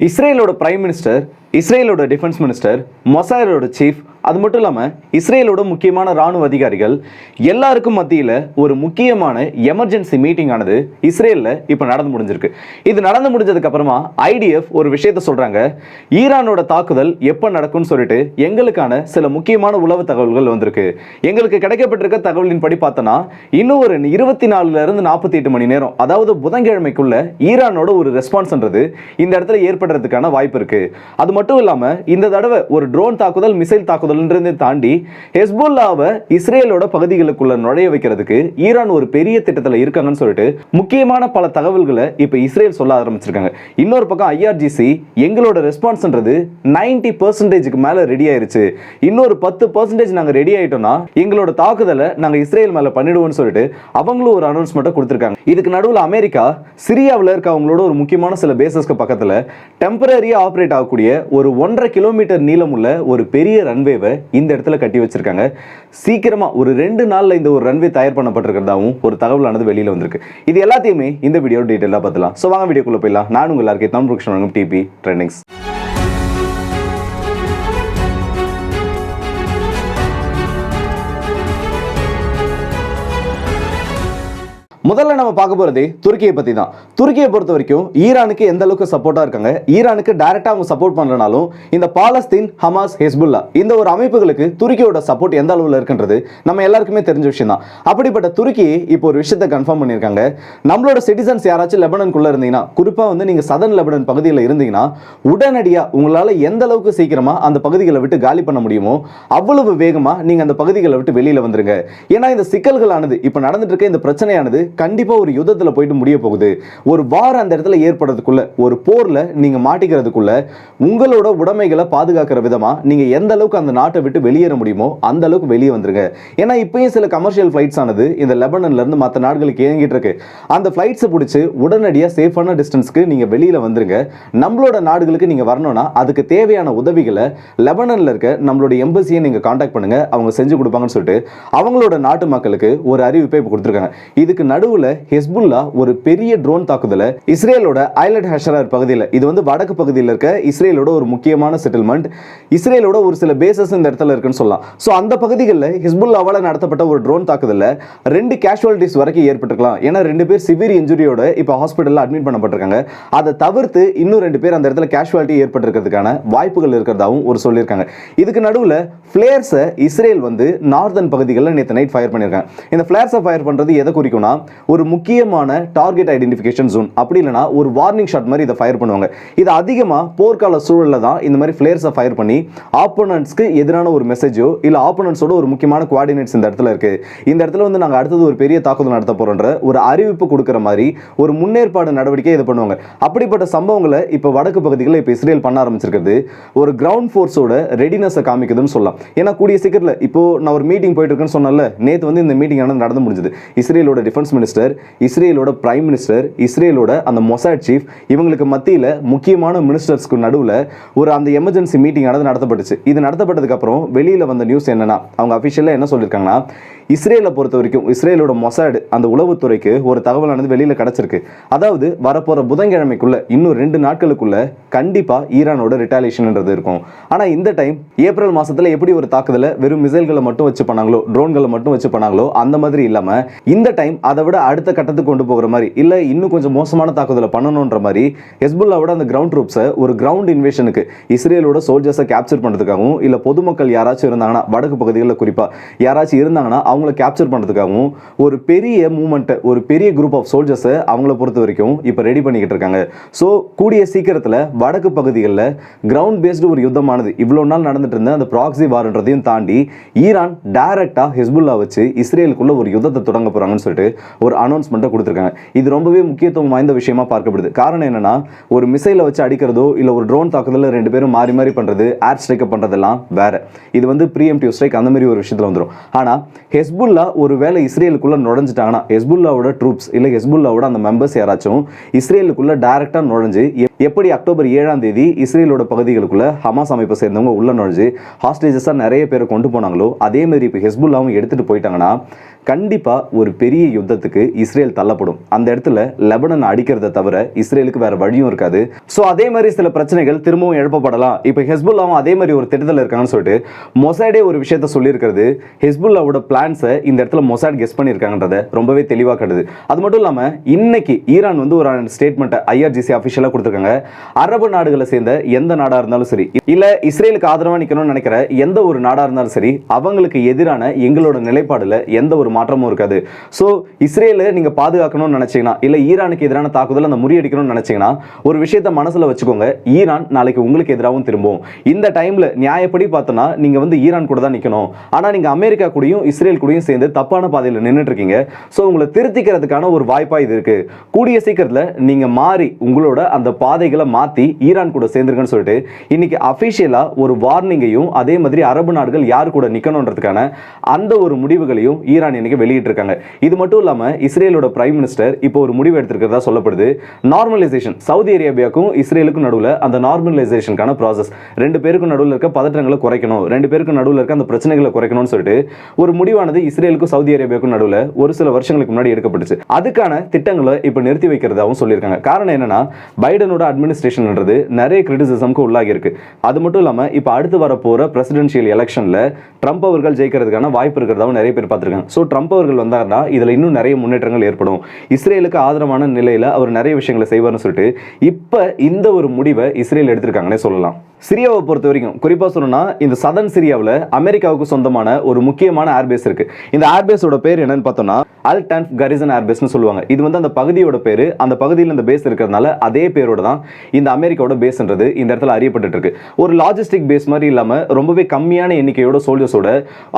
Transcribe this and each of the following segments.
இஸ்ரேலோட prime minister இஸ்ரேலோட defence minister மொசாயரோட சீஃப் அது மட்டும் இல்லாமல் இஸ்ரேலோட முக்கியமான ராணுவ அதிகாரிகள் எல்லாருக்கும் மத்தியில் ஒரு முக்கியமான எமர்ஜென்சி மீட்டிங் ஆனது இஸ்ரேலில் இப்போ நடந்து முடிஞ்சிருக்கு. இது நடந்து முடிஞ்சதுக்கு அப்புறமா ஐடிஎஃப் ஒரு விஷயத்த சொல்றாங்க. ஈரானோட தாக்குதல் எப்போ நடக்கும்னு சொல்லிட்டு எங்களுக்கான சில முக்கியமான உளவு தகவல்கள் வந்திருக்கு. எங்களுக்கு கிடைக்கப்பட்டிருக்க தகவலின் படி பார்த்தோன்னா இன்னும் ஒரு இருபத்தி நாலுல இருந்து நாற்பத்தி எட்டு மணி நேரம் அதாவது புதன்கிழமைக்குள்ள ஈரானோட ஒரு ரெஸ்பான்ஸ்ன்றது இந்த இடத்துல ஏற்படுறதுக்கான வாய்ப்பு இருக்கு. அது மட்டும் இல்லாமல் இந்த தடவை ஒரு ட்ரோன் தாக்குதல் மிசைல் தாக்குதல் சொல்றதை தாண்டி ஹெஸ்புல்லாவை இஸ்ரேலோட பகுதிகளுக்குள்ள நுழைய வைக்கிறதுக்கு ஈரான் ஒரு பெரிய திட்டத்தில் இருக்காங்கன்னு சொல்லிட்டு முக்கியமான பல தகவல்களை இப்போ இஸ்ரேல் சொல்ல ஆரம்பிச்சிருக்காங்க. இன்னொரு பக்கம் ஐஆர்ஜிசி எங்களோட ரெஸ்பான்ஸ்ன்றது நைன்டி பர்சன்டேஜுக்கு மேலே ரெடி ஆயிருச்சு. இன்னொரு பத்து பர்சன்டேஜ் நாங்கள் ரெடி ஆயிட்டோம்னா எங்களோட தாக்குதலை நாங்கள் இஸ்ரேல் மேலே பண்ணிடுவோம்னு சொல்லிட்டு அவங்களும் ஒரு அனௌன்ஸ்மெண்ட்டை கொடுத்துருக்காங்க. இதுக்கு நடுவில் அமெரிக்கா சிரியாவில் இருக்க அவங்களோட ஒரு முக்கியமான சில பேசஸ்க்கு பக்கத்தில் டெம்பரரியாக ஆப்ரேட் ஆகக்கூடிய ஒரு ஒன்றரை கிலோமீட்டர் நீளமுள்ள ஒரு பெரிய ரன்வே ரன்வேவை இந்த இடத்துல கட்டி வச்சிருக்காங்க. சீக்கிரமா ஒரு ரெண்டு நாள்ல இந்த ஒரு ரன்வே தயார் பண்ணப்பட்டிருக்கிறதாவும் ஒரு தகவலானது வெளியில வந்திருக்கு. இது எல்லாத்தையுமே இந்த வீடியோ டீட்டெயிலாக பார்த்துலாம் ஸோ வாங்க வீடியோக்குள்ள போயிடலாம். நான் உங்கள் எல்லாருக்கும் தமிழ் புருஷன் டிபி ட்ரெண்டிங்ஸ் முதல்ல நம்ம பார்க்க போகிறது துருக்கியை பற்றி தான் துருக்கியை பொறுத்த வரைக்கும் ஈரானுக்கு எந்த அளவுக்கு சப்போர்ட்டாக இருக்காங்க? ஈரானுக்கு டைரெக்டாக அவங்க சப்போர்ட் பண்ணலனாலும் இந்த பாலஸ்தீன் ஹமாஸ் ஹெஸ்புல்லா இந்த ஒரு அமைப்புகளுக்கு துருக்கியோட சப்போர்ட் எந்த அளவில் இருக்குன்றது நம்ம எல்லாருக்குமே தெரிஞ்ச விஷயம் தான் அப்படிப்பட்ட துருக்கி இப்போ ஒரு விஷயத்தை கன்ஃபார்ம் பண்ணியிருக்காங்க. நம்மளோட சிட்டிசன்ஸ் யாராச்சும் லெபனனுக்குள்ள இருந்தீங்கன்னா குறிப்பாக வந்து நீங்கள் சதன் லெபனன் பகுதியில் இருந்தீங்கன்னா உடனடியாக உங்களால் எந்த அளவுக்கு சீக்கிரமாக அந்த பகுதிகளை விட்டு காலி பண்ண முடியுமோ அவ்வளவு வேகமாக நீங்கள் அந்த பகுதிகளை விட்டு வெளியில் வந்துருங்க. ஏன்னா இந்த சிக்கல்களானது இப்போ நடந்துட்டு இருக்க இந்த பிரச்சனையானது கண்டிப்பாக ஒரு யுத்தத்தில் போயிட்டு முடிய போகுது. ஒரு வார் அந்த இடத்துல ஏற்படுறதுக்குள்ள ஒரு போரில் நீங்கள் மாட்டிக்கிறதுக்குள்ள உங்களோட உடைமைகளை பாதுகாக்கிற விதமாக நீங்கள் எந்த அளவுக்கு அந்த நாட்டை விட்டு வெளியேற முடியுமோ அந்த அளவுக்கு வெளியே வந்துருங்க. ஏன்னா இப்பயும் சில கமர்ஷியல் ஃப்ளைட்ஸ் ஆனது இந்த லெபனன்ல இருந்து மற்ற நாடுகளுக்கு இயங்கிட்டு இருக்கு. அந்த ஃப்ளைட்ஸை பிடிச்சி உடனடியாக சேஃபான டிஸ்டன்ஸ்க்கு நீங்கள் வெளியில் வந்துருங்க. நம்மளோட நாடுகளுக்கு நீங்கள் வரணும்னா அதுக்கு தேவையான உதவிகளை லெபனனில் இருக்க நம்மளோட எம்பசியை நீங்கள் காண்டாக்ட் பண்ணுங்கள் அவங்க செஞ்சு கொடுப்பாங்கன்னு சொல்லிட்டு அவங்களோட நாட்டு மக்களுக்கு ஒரு அறிவிப்பை இப்போ கொடுத்துருக்காங்க. இதுக்கு நடுவுல ஹெஸ்புல்லா ஒரு பெரிய ட்ரோன் தாக்குதலை இஸ்ரேலோட ஐலட் ஹஷரார் பகுதியில் இது வந்து வடக்கு பகுதியில் இருக்க இஸ்ரேலோட ஒரு முக்கியமான செட்டில்மெண்ட் இஸ்ரேலோட ஒரு சில பேசஸ் இந்த இடத்துல இருக்குன்னு சொல்லலாம். ஸோ அந்த பகுதிகளில் ஹிஸ்புல்லாவால் நடத்தப்பட்ட ஒரு ட்ரோன் தாக்குதலில் ரெண்டு கேஷுவாலிட்டிஸ் வரைக்கும் ஏற்பட்டுக்கலாம் ஏன்னா ரெண்டு பேர் சிவியர் இன்ஜுரியோட இப்போ ஹாஸ்பிட்டலில் அட்மிட் பண்ணப்பட்டிருக்காங்க. அதை தவிர்த்து இன்னும் ரெண்டு பேர் அந்த இடத்துல கேஷுவாலிட்டி ஏற்பட்டிருக்கிறதுக்கான வாய்ப்புகள் இருக்கிறதாவும் ஒரு சொல்லியிருக்காங்க. இதுக்கு நடுவில் ஃப்ளேர்ஸை இஸ்ரேல் வந்து நார்தன் பகுதிகளில் நேற்று நைட் ஃபயர் பண்ணியிருக்காங்க. இந்த ஃப்ளேர்ஸை ஃபயர் பண்ணுறது எதை குறிக்கும்னா ஒரு முக்கியமான டார்கெட் ஐடென்டிஃபிகேஷன் ஜோன் அப்படி இல்லைனா ஒரு வார்னிங் ஷாட் மாதிரி இதை ஃபயர் பண்ணுவாங்க. இது அதிகமாக போர்க்கால சூழலில் தான் இந்த மாதிரி ஃப்ளேர்ஸை ஃபயர் பண்ணி ஆப்போனன்ட்ஸ்க்கு எதிரான ஒரு மெசேஜோ இல்லை ஆப்போனன்ட்ஸோட ஒரு முக்கியமான குவாடினேட்ஸ் இந்த இடத்துல இருக்குது இந்த இடத்துல வந்து நாங்கள் அடுத்தது ஒரு பெரிய தாக்குதல் நடத்த போகிறோன்ற ஒரு அறிவிப்பு கொடுக்குற மாதிரி ஒரு முன்னேற்பாடு நடவடிக்கை இது பண்ணுவாங்க. அப்படிப்பட்ட சம்பவங்களை இப்போ வடக்கு பகுதிகளில் இப்போ இஸ்ரேல் பண்ண ஆரம்பிச்சிருக்கிறது. ஒரு கிரவுண்ட் ஃபோர்ஸோட ரெடினஸை காமிக்குதுன்னு சொல்லலாம். ஏன்னா கூடிய சீக்கிரத்தில் இப்போ நான் ஒரு மீட்டிங் போயிட்டு இருக்கேன்னு சொன்னல நேற்று வந்து இந்த மீட்டிங் ஆனால் நடந்து முடிஞ்சது. இஸ்ரேலோட டிஃபென்ஸ் மினிஸ்டர் இஸ்ரேலோட பிரைம் மினிஸ்டர் இஸ்ரேலோட அந்த மொசாட் சீஃப் இவங்களுக்கு மத்தியில் முக்கியமான மினிஸ்டர்ஸ்க்கு நடுவில் ஒரு அந்த எமர்ஜென்சி மீட்டிங் ஆனது நடத்தப்பட்டுச்சு. இது நடத்தப்பட்டதுக்கு அப்புறம் வெளியில் வந்த நியூஸ் என்னன்னா அவங்க அஃபிஷியலாக என்ன சொல்லியிருக்காங்கன்னா இஸ்ரேலை பொறுத்த வரைக்கும் இஸ்ரேலோட மொசாடு அந்த உளவுத்துறைக்கு ஒரு தகவலானது வெளியில் கிடச்சிருக்கு. அதாவது வரப்போகிற புதன்கிழமைக்குள்ள இன்னும் ரெண்டு நாட்களுக்குள்ள கண்டிப்பாக ஈரானோட ரிட்டாலியேஷன்ன்றது இருக்கும். ஆனால் இந்த டைம் ஏப்ரல் மாதத்தில் எப்படி ஒரு தாக்குதலை வெறும் மிசைல்களை மட்டும் வச்சு பண்ணாங்களோ ட்ரோன்களை மட்டும் வச்சு பண்ணாங்களோ அந்த மாதிரி இல்லாமல் இந்த டைம் அதை விட அடுத்த கட்டத்துக்கு கொண்டு போகிற மாதிரி இல்லை இன்னும் கொஞ்சம் மோசமான தாக்குதலை பண்ணணுன்ற மாதிரி ஹெஸ்புல்லாவோட அந்த கிரவுண்ட் ட்ரூப்ஸை ஒரு கிரவுண்ட் இன்வேஷனுக்கு இஸ்ரேலோட சோல்ஜர்ஸை கேப்சர் பண்ணுறதுக்காகவும் இல்லை பொதுமக்கள் யாராச்சும் இருந்தாங்கன்னா வடக்கு பகுதிகளில் குறிப்பாக யாராச்சும் இருந்தாங்கன்னா அவங்கள கேப்சர் பண்ணுறதுக்காகவும் ஒரு பெரிய மூமெண்ட்டை ஒரு பெரிய குரூப் ஆஃப் சோல்ஜர்ஸை அவங்கள பொறுத்த வரைக்கும் இப்போ ரெடி பண்ணிக்கிட்டு இருக்காங்க. ஸோ கூடிய சீக்கிரத்தில் வடக்கு பகுதிகளில் கிரவுண்ட் பேஸ்டு ஒரு யுத்தமானது இவ்வளோ நாள் நடந்துட்டு இருந்த அந்த ப்ராக்ஸி வார்ன்றதையும் தாண்டி ஈரான் டைரெக்டாக ஹெஸ்புல்லா வச்சு இஸ்ரேலுக்குள்ள ஒரு யுத்தத்தை தொடங்க போகிறாங்கன்னு சொல்லிட்டு ஒரு அனௌன்ஸ்மெண்ட்டை கொடுத்துருக்காங்க. இது ரொம்பவே முக்கியத்துவம் வாய்ந்த விஷயமா பார்க்கப்படுது. காரணம் என்னன்னா ஒரு மிசைலை வச்சு அடிக்கிறதோ இல்லை ஒரு ட்ரோன் தாக்குதலில் ரெண்டு பேரும் மாறி மாறி பண்ணுறது ஏர் ஸ்ட்ரைக்கை பண்ணுறதெல்லாம் வேற. இது வந்து ப்ரீஎம்டிவ் ஸ்ட்ரைக் அந்த மாதிரி ஒரு விஷயத்தில் வந்துடும் ஆனால் ஹெஸ்புல்லா ஒரு வேளை இஸ்ரேலுக்குள்ள நுழைஞ்சிட்டாங்கன்னா ஹெஸ்புல்லாவோட ட்ரூப்ஸ் இல்லை ஹெஸ்புல்லாவோட அந்த மெம்பர்ஸ் யாராச்சும் இஸ்ரேலுக்குள்ளே டைரக்டாக நுழைஞ்சு எப்படி அக்டோபர் ஏழாம் தேதி இஸ்ரேலோட பகுதிகளுக்குள்ள ஹமாஸ் அமைப்பை சேர்ந்தவங்க உள்ள நுழைஞ்சு ஹாஸ்டேஜஸாக நிறைய பேரை கொண்டு போனாங்களோ அதே மாதிரி இப்போ ஹெஸ்புல்லாவும் எடுத்துட்டு போயிட்டாங்கன்னா கண்டிப்பாக ஒரு பெரிய யுத்தத்துக்கு இஸ்ரேல் தள்ளப்படும். அந்த இடத்துல லெபனன் அடிக்கிறத தவிர இஸ்ரேலுக்கு வேற வழியும் இருக்காது. ஸோ அதே மாதிரி சில பிரச்சனைகள் திரும்பவும் எழுப்பப்படலாம். இப்போ ஹெஸ்புல்லாவும் அதே மாதிரி ஒரு திட்டத்தில் இருக்காங்கன்னு சொல்லிட்டு மொசாடே ஒரு விஷயத்த சொல்லியிருக்கிறது. ஹெஸ்புல்லாவோட பிளான்ஸை இந்த இடத்துல மொசாட் கெஸ் பண்ணியிருக்காங்கன்றத ரொம்பவே தெளிவாக கட்டுது அது மட்டும் இல்லாமல் இன்னைக்கு ஈரான் வந்து ஒரு ஸ்டேட்மெண்ட்டை ஐஆர்ஜிசி அஃபிஷியலாக கொடுத்துருக்காங்க. அரபு நாடுகளை சேர்ந்த எந்த நாடாக இருந்தாலும் சரி இல்லை இஸ்ரேலுக்கு ஆதரவாக நிற்கணும்னு நினைக்கிற எந்த ஒரு நாடாக இருந்தாலும் சரி அவங்களுக்கு எதிரான எங்களோட நிலைப்பாடில் எந்த ஒரு மாற்றமும் இருக்காது. ஸோ இஸ்ரேலை நீங்கள் பாதுகாக்கணும்னு நினச்சிங்கன்னா இல்லை ஈரானுக்கு எதிரான தாக்குதல் அந்த முறியடிக்கணும்னு நினச்சிங்கன்னா ஒரு விஷயத்த மனசில் வச்சுக்கோங்க. ஈரான் நாளைக்கு உங்களுக்கு எதிராகவும் திரும்பும். இந்த டைமில் நியாயப்படி பார்த்தோன்னா நீங்கள் வந்து ஈரான் கூட தான் நிற்கணும் ஆனால் நீங்கள் அமெரிக்கா கூடயும் இஸ்ரேல் கூடயும் சேர்ந்து தப்பான பாதையில் நின்றுட்டு இருக்கீங்க ஸோ உங்களை திருத்திக்கிறதுக்கான ஒரு வாய்ப்பாக இது இருக்கு. கூடிய சீக்கிரத்தில் நீங்கள் மாறி உங்களோட அந்த பாதைகளை மாற்றி ஈரான் கூட சேர்ந்துருக்குன்னு சொல்லிட்டு இன்னைக்கு அஃபிஷியலாக ஒரு வார்னிங்கையும் அதே மாதிரி அரபு நாடுகள் யார் கூட நிற்கணுன்றதுக்கான அந்த ஒரு முடிவுகளையும் ஈரான் இன்னைக்கு வெளியிட்டிருக்காங்க. இது மட்டும் இல்லாமல் இஸ்ரேலோட பிரைம் மினிஸ்டர் இப்போ ஒரு முடிவு எடுத்திருக்கிறதா சொல்லப்படுது. நார்மலைசேஷன் சவுதி அரேபியாவுக்கும் இஸ்ரேலுக்கும் நடுவில் அந்த நார்மலைசேஷனுக்கான ப்ராசஸ் ரெண்டு பேருக்கும் நடுவில் இருக்க பதற்றங்களை குறைக்கணும். ரெண்டு பேருக்கும் நடுவில் இருக்க அந்த பிரச்சனைகளை குறைக்கணும்னு சொல்லிட்டு ஒரு முடிவானது இஸ்ரேலுக்கும் சவுதி அரேபியாவுக்கும் நடுவில் ஒரு சில வருஷங்களுக்கு முன்னாடி எடுக்கப்பட்டுச்சு. அதுக்கான திட்டங்களை இப்போ நிறுத்தி வைக்கிறதாகவும் சொல்லியிருக்காங்க. காரணம் என்னன்னா பைடனோட அட்மினிஸ்ட்ரேஷன்ன்றது நிறைய கிரிட்டிசிசம்க்கு உள்ளாகி இருக்கு அது மட்டும் இல்லாமல் இப்போ அடுத்து வரப்போகிற பிரசிடென்ஷியல் எலெக்ஷனில் ட்ரம்ப் அவர்கள் ஜெயிக்கிறதுக்கான வாய்ப்பு இருக்கிறதாவும் நிறைய பேர் பார்த்துருக்காங்க. ஸோ ட்ரம்ப் அவர்கள் வந்தார்னா இதில் இன்னும் நிறைய முன்னேற்றங்கள் ஏற்படும். இஸ்ரேலுக்கு ஆதரவான நிலையில் அவர் நிறைய விஷயங்களை செய்வார்னு சொல்லிட்டு இப்போ இந்த ஒரு முடிவை இஸ்ரேல் எடுத்திருக்காங்கன்னே சொல்லலாம். சிரியாவை பொறுத்த வரைக்கும் குறிப்பாக சொல்லணும்னா இந்த சதன் சிரியாவில் அமெரிக்காவுக்கு சொந்தமான ஒரு முக்கியமான ஏர்பேஸ் இருக்கு. இந்த ஏர்பேஸோட பேர் என்னன்னு பார்த்தோம்னா அல் டன்ஃப் கரிசன் ஏர்பேஸ்னு சொல்லுவாங்க. இது வந்து அந்த பகுதியோட பேர். அந்த பகுதியில் இந்த பேஸ் இருக்கிறதுனால அதே பேரோட தான் இந்த அமெரிக்காவோட பேஸ்ன்றது இந்த இடத்துல அறியப்பட்டு இருக்கு ஒரு லாஜிஸ்டிக் பேஸ் மாதிரி இல்லாமல் ரொம்பவே கம்மியான எண்ணிக்கையோட சோல்ஜர்ஸோட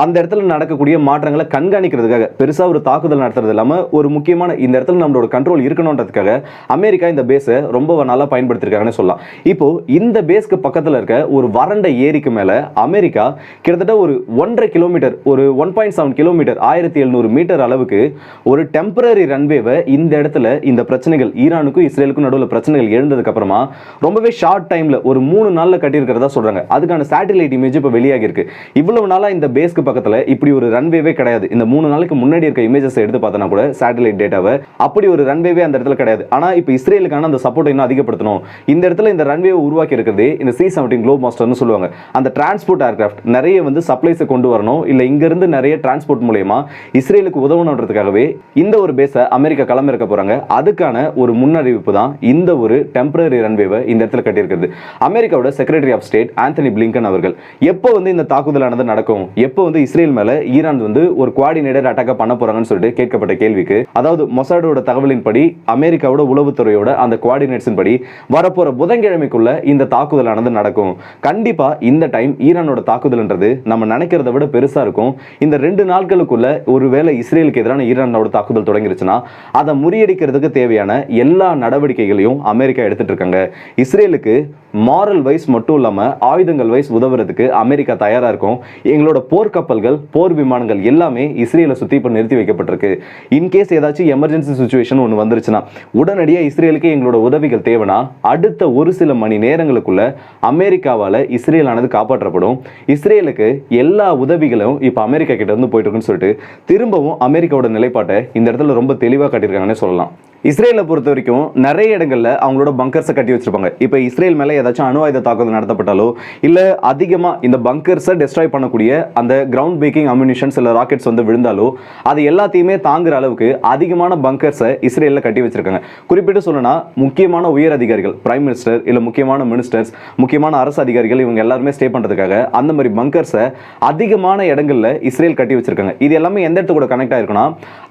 அந்த இடத்துல நடக்கக்கூடிய மாற்றங்களை கண்காணிக்கிறதுக்காக பெருசாக ஒரு தாக்குதல் நடத்துறது இல்லாமல் ஒரு முக்கியமான இந்த இடத்துல நம்மளோட கண்ட்ரோல் இருக்கணுன்றதுக்காக அமெரிக்கா இந்த பேஸை ரொம்ப நல்லா பயன்படுத்திருக்காங்கன்னு சொல்லலாம். இப்போ இந்த பேஸ்க்கு பக்கத்தில் பக்கத்தில் இருக்க ஒரு வறண்ட ஏரிக்கு மேலே அமெரிக்கா கிட்டத்தட்ட ஒரு ஒன்றரை கிலோமீட்டர் ஒரு ஒன் பாயிண்ட் செவன் கிலோமீட்டர் ஆயிரத்தி எழுநூறு மீட்டர் அளவுக்கு ஒரு டெம்பரரி ரன்வேவை இந்த இடத்துல இந்த பிரச்சனைகள் ஈரானுக்கும் இஸ்ரேலுக்கும் நடுவில் பிரச்சனைகள் எழுந்ததுக்கு அப்புறமா ரொம்பவே ஷார்ட் டைமில் ஒரு மூணு நாளில் கட்டியிருக்கிறதா சொல்கிறாங்க அதுக்கான சேட்டலைட் இமேஜ் இப்போ வெளியாகி இருக்கு. இவ்வளவு நாளாக இந்த பேஸ்க்கு பக்கத்தில் இப்படி ஒரு ரன்வேவே கிடையாது. இந்த மூணு நாளைக்கு முன்னாடி இருக்க இமேஜஸ் எடுத்து பார்த்தோன்னா கூட சேட்டலைட் டேட்டாவை அப்படி ஒரு ரன்வேவே அந்த இடத்துல கிடையாது. ஆனால் இப்போ இஸ்ரேலுக்கான அந்த சப்போர்ட் இன்னும் அதிகப்படுத்தணும். இந்த இடத்துல இந்த ரன்வேவை உருவாக்கி இருக்கிறது இந்த சீசன் செவன்டீன் குளோப் மாஸ்டர்னு சொல்லுவாங்க. அந்த டிரான்ஸ்போர்ட் ஏர்கிராஃப்ட் நிறைய வந்து சப்ளைஸை கொண்டு வரணும். இல்லை இங்கிருந்து நிறைய டிரான்ஸ்போர்ட் மூலயமா இஸ்ரேலுக்கு உதவணுன்றதுக்காகவே இந்த ஒரு பேஸை அமெரிக்கா களமிறக்க போகிறாங்க அதுக்கான ஒரு முன்னறிவிப்பு தான் இந்த ஒரு டெம்பரரி ரன்வேவை இந்த இடத்துல கட்டியிருக்கிறது. அமெரிக்காவோட secretary of state Antony Blinken அவர்கள் எப்போ வந்து இந்த தாக்குதலானது நடக்கும்? எப்போ வந்து இஸ்ரேல் மேல ஈரான் வந்து ஒரு குவாடினேட்டர் அட்டாக்க பண்ண போறாங்கன்னு சொல்லிட்டு கேட்கப்பட்ட கேள்விக்கு அதாவது மொசாடோட தகவலின்படி அமெரிக்காவோட உளவுத்துறையோட அந்த குவாடினேட்ஸின் படி வரப்போற புதன்கிழமைக்குள்ள இந்த தாக்குதலானது நடக்கும் நடக்கும். கண்டிப்பா இந்த டைம் ஈரானோட தாக்குதல்ன்றது நம்ம நினைக்கிறத விட பெருசா இருக்கும். இந்த ரெண்டு நாட்களுக்குள்ள ஒருவேளை இஸ்ரேலுக்கு எதிரான ஈரானோட தாக்குதல் தொடங்கிருச்சுன்னா அதை முறியடிக்கிறதுக்கு தேவையான எல்லா நடவடிக்கைகளையும் அமெரிக்கா எடுத்துட்டு இருக்காங்க. இஸ்ரேலுக்கு மாரல் வைஸ் மட்டும் இல்லாம ஆயுதங்கள் வைஸ் உதவுறதுக்கு அமெரிக்கா தயாரா இருக்கும். எங்களோட போர்க்கப்பல்கள் போர் விமானங்கள் எல்லாமே இஸ்ரேலை சுத்தி இப்போ நிறுத்தி வைக்கப்பட்டிருக்கு. இன்கேஸ் ஏதாச்சும் எமர்ஜென்சி சுச்சுவேஷன் ஒன்று வந்துருச்சுன்னா உடனடியாக இஸ்ரேலுக்கு எங்களோட உதவிகள் தேவைன்னா அடுத்த ஒரு சில மணி நேரங்களுக்குள்ள அமெரிக்காவால் இஸ்ரேலானது காப்பாற்றப்படும். இஸ்ரேலுக்கு எல்லா உதவிகளும் இப்போ அமெரிக்கா கிட்ட இருந்து போயிட்டு இருக்குன்னு சொல்லிட்டு திரும்பவும் அமெரிக்காவோட நிலைப்பாட்டை இந்த இடத்துல ரொம்ப தெளிவாக காட்டியிருக்காங்கன்னே சொல்லலாம். இஸ்ரேலை பொறுத்த வரைக்கும் நிறைய இடங்களில் அவங்களோட பங்கர்ஸை கட்டி வச்சிருப்பாங்க. இப்போ இஸ்ரேல் மேலே ஏதாச்சும் அணு ஆயுத தாக்குதல் நடத்தப்பட்டாலோ இல்லை அதிகமாக இந்த பங்கர்ஸை டெஸ்ட்ராய் பண்ணக்கூடிய அந்த கிரவுண்ட் பேக்கிங் அம்யூனிஷன்ஸ் இல்லை ராக்கெட்ஸ் வந்து விழுந்தாலோ அது எல்லாத்தையுமே தாங்குற அளவுக்கு அதிகமான பங்கர்ஸை இஸ்ரேலில் கட்டி வச்சிருக்காங்க. குறிப்பிட்டு சொல்லணும்னா முக்கியமான உயர் அதிகாரிகள் பிரைம் மினிஸ்டர் இல்லை முக்கியமான மினிஸ்டர்ஸ் முக்கியமான அரசு அதிகாரிகள் இவங்க எல்லாருமே ஸ்டே பண்ணுறதுக்காக அந்த மாதிரி பங்கர்ஸை அதிகமான இடங்களில் இஸ்ரேல் கட்டி வச்சிருக்காங்க. இது எல்லாமே எந்த இடத்து கூட கனெக்ட் ஆயிருக்குன்னா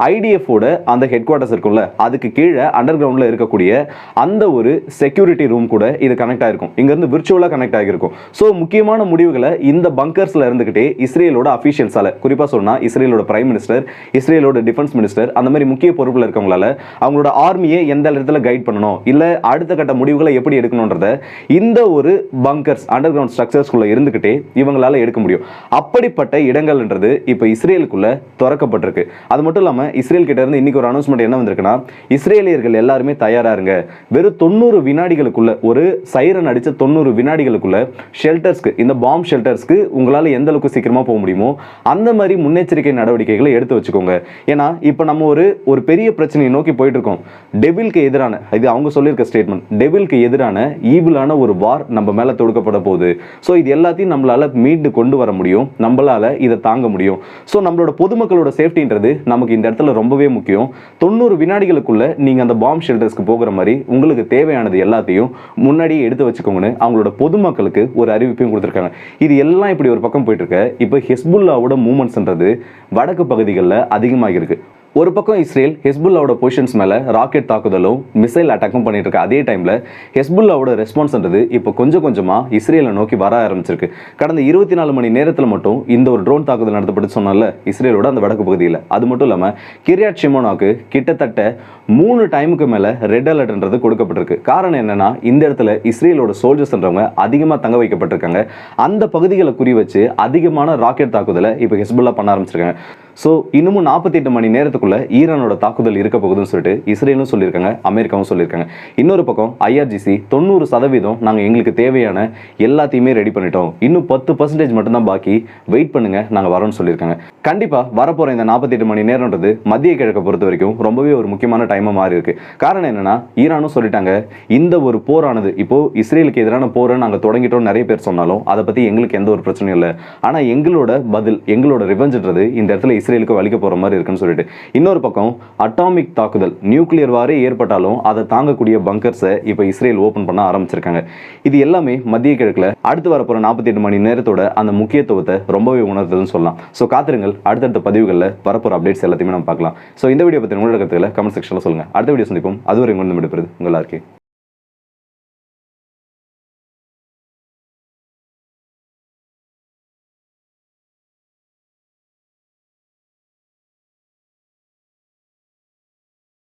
ஐடிஎஃபோட அந்த ஹெட் குவார்ட்டர்ஸ் இருக்கும்ல அதுக்கு கீழே அண்டர் கிரவுண்டில் இருக்கக்கூடிய அந்த ஒரு செக்யூரிட்டி ரூம் கூட இது கனெக்ட் ஆகிருக்கும் இங்கேருந்து விர்ச்சுவலாக கனெக்ட் ஆகிருக்கும் ஸோ முக்கியமான முடிவுகளை இந்த பங்கர்ஸில் இருந்துக்கிட்டே இஸ்ரேலோட அஃபீஷியல்ஸால் குறிப்பாக சொன்னால் இஸ்ரேலோட பிரைம் மினிஸ்டர் இஸ்ரேலோட டிஃபென்ஸ் மினிஸ்டர் அந்த மாதிரி முக்கிய பொறுப்பில் இருக்கவங்களால அவங்களோட ஆர்மியை எந்த இடத்துல கைட் பண்ணணும்? இல்லை அடுத்த கட்ட முடிவுகளை எப்படி எடுக்கணுன்றத இந்த ஒரு பங்கர்ஸ் அண்டர் கிரவுண்ட் ஸ்ட்ரக்சர்ஸ்குள்ளே இருந்துக்கிட்டே இவங்களால எடுக்க முடியும். அப்படிப்பட்ட இடங்கள்ன்றது இப்போ இஸ்ரேலுக்குள்ளே திறக்கப்பட்டிருக்கு. அது மட்டும் இல்லாமல் இஸ்ரேல் கிட்ட இருந்து இன்னைக்கு ஒரு அனௌன்ஸ்மெண்ட் என்ன வந்திருக்குன்னா இஸ்ரேல் இஸ்ரேலியர்கள் எல்லாருமே தயாராக இருங்க. வெறும் தொண்ணூறு வினாடிகளுக்குள்ள ஒரு சைரன் அடித்த தொண்ணூறு வினாடிகளுக்குள்ள ஷெல்டர்ஸ்க்கு இந்த பாம் ஷெல்டர்ஸ்க்கு உங்களால் எந்த அளவுக்கு சீக்கிரமாக போக முடியுமோ அந்த மாதிரி முன்னெச்சரிக்கை நடவடிக்கைகளை எடுத்து வச்சுக்கோங்க. ஏன்னா இப்போ நம்ம ஒரு ஒரு பெரிய பிரச்சனையை நோக்கி போயிட்டு இருக்கோம் டெவில்க்கு எதிரான இது அவங்க சொல்லியிருக்க ஸ்டேட்மெண்ட் டெபிலுக்கு எதிரான ஈவிலான ஒரு வார் நம்ம மேலே தொடுக்கப்பட போகுது. ஸோ இது எல்லாத்தையும் நம்மளால் மீண்டு கொண்டு வர முடியும். நம்மளால இதை தாங்க முடியும். ஸோ நம்மளோட பொதுமக்களோட சேஃப்டின்றது நமக்கு இந்த இடத்துல ரொம்பவே முக்கியம். தொண்ணூறு வினாடிகளுக்குள்ள நீங்கள் அந்த பாம் ஷெல்டர்ஸ்க்கு போகிற மாதிரி உங்களுக்கு தேவையானது எல்லாத்தையும் முன்னாடியே எடுத்து வச்சுக்கோங்கன்னு அவங்களோட பொதுமக்களுக்கு ஒரு அறிவிப்பையும் கொடுத்துருக்காங்க. இது எல்லாம் இப்படி ஒரு பக்கம் போயிட்டுருக்க இப்போ ஹெஸ்புல்லாவோட மூமெண்ட்ஸ்ன்றது வடக்கு பகுதிகளில் அதிகமாகிருக்கு ஒரு பக்கம் இஸ்ரேல் ஹெஸ்புல்லாவோட பொசிஷன்ஸ் மேலே ராக்கெட் தாக்குதலும் மிசைல் அட்டாக்கும் பண்ணிட்டு இருக்க அதே டைமில் ஹெஸ்புல்லாவோட ரெஸ்பான்ஸ்ன்றது இப்போ கொஞ்சம் கொஞ்சமாக இஸ்ரேலை நோக்கி வர ஆரம்பிச்சிருக்கு. கடந்த இருபத்தி நாலு மணி நேரத்தில் மட்டும் இந்த ஒரு ட்ரோன் தாக்குதல் நடத்தப்பட்டு சொன்னால இஸ்ரேலோட அந்த வடக்கு பகுதியில். அது மட்டும் இல்லாமல் கிரியாட் ஷிமோனாக்கு கிட்டத்தட்ட மூணு டைமுக்கு மேலே ரெட் அலர்ட்ன்றது கொடுக்கப்பட்டிருக்கு. காரணம் என்னன்னா இந்த இடத்துல இஸ்ரேலோட சோல்ஜர்ஸ்ன்றவங்க அதிகமாக தங்க வைக்கப்பட்டிருக்காங்க. அந்த பகுதிகளை குறி வச்சு அதிகமான ராக்கெட் தாக்குதலை இப்போ ஹெஸ்புல்லா பண்ண ஆரம்பிச்சிருக்காங்க. ஸோ இன்னமும் நாற்பத்தி எட்டு மணி நேரத்துக்குள்ள ஈரானோட தாக்குதல் இருக்க போகுதுன்னு சொல்லிட்டு இஸ்ரேலும் சொல்லியிருக்காங்க அமெரிக்காவும் சொல்லியிருக்காங்க. இன்னொரு பக்கம் ஐஆர்ஜிசி தொண்ணூறு சதவீதம் நாங்கள் எங்களுக்கு தேவையான எல்லாத்தையுமே ரெடி பண்ணிட்டோம். இன்னும் பத்து பர்சன்டேஜ் மட்டும்தான் பாக்கி. வெயிட் பண்ணுங்க நாங்கள் வரோம்னு சொல்லியிருக்காங்க. கண்டிப்பாக வரப்போகிற இந்த நாற்பத்தி எட்டு மணி நேரம்ன்றது மத்திய கிழக்கை பொறுத்த வரைக்கும் ரொம்பவே ஒரு முக்கியமான டைமாக மாறி இருக்கு. காரணம் என்னன்னா ஈரானும் சொல்லிட்டாங்க இந்த ஒரு போரானது இப்போ இஸ்ரேலுக்கு எதிரான போரை நாங்கள் தொடங்கிட்டோம் நிறைய பேர் சொன்னாலும் அதை பற்றி எங்களுக்கு எந்த ஒரு பிரச்சனையும் இல்லை. ஆனால் எங்களோட பதில் எங்களோட ரிவெஞ்சுன்றது இந்த இடத்துல இஸ்ரேலுக்கு வலிக்க போகிற மாதிரி இருக்குன்னு சொல்லிட்டு. இன்னொரு பக்கம் அட்டாமிக் தாக்குதல் நியூக்ளியர் வாரே ஏற்பட்டாலும் அதை தாங்கக்கூடிய பங்கர்ஸை இப்போ இஸ்ரேல் ஓப்பன் பண்ண ஆரம்பிச்சிருக்காங்க. இது எல்லாமே மத்திய கிழக்கில் அடுத்து வரப்போகிற நாற்பத்தி எட்டு மணி நேரத்தோட அந்த முக்கியத்துவத்தை ரொம்பவே உணர்த்துதுன்னு சொல்லலாம். ஸோ காத்திருங்கள். அடுத்தடுத்த பதிவுகளில் வரப்போகிற அப்டேட்ஸ் எல்லாத்தையுமே நம்ம பார்க்கலாம். ஸோ இந்த வீடியோ பற்றி உங்களோட கருத்துக்களை கமெண்ட் செக்ஷனில் சொல்லுங்கள் அடுத்த வீடியோ சந்திப்போம். அதுவரை உங்களுக்கு விடுப்பது உங்கள் எல்லாருக்கே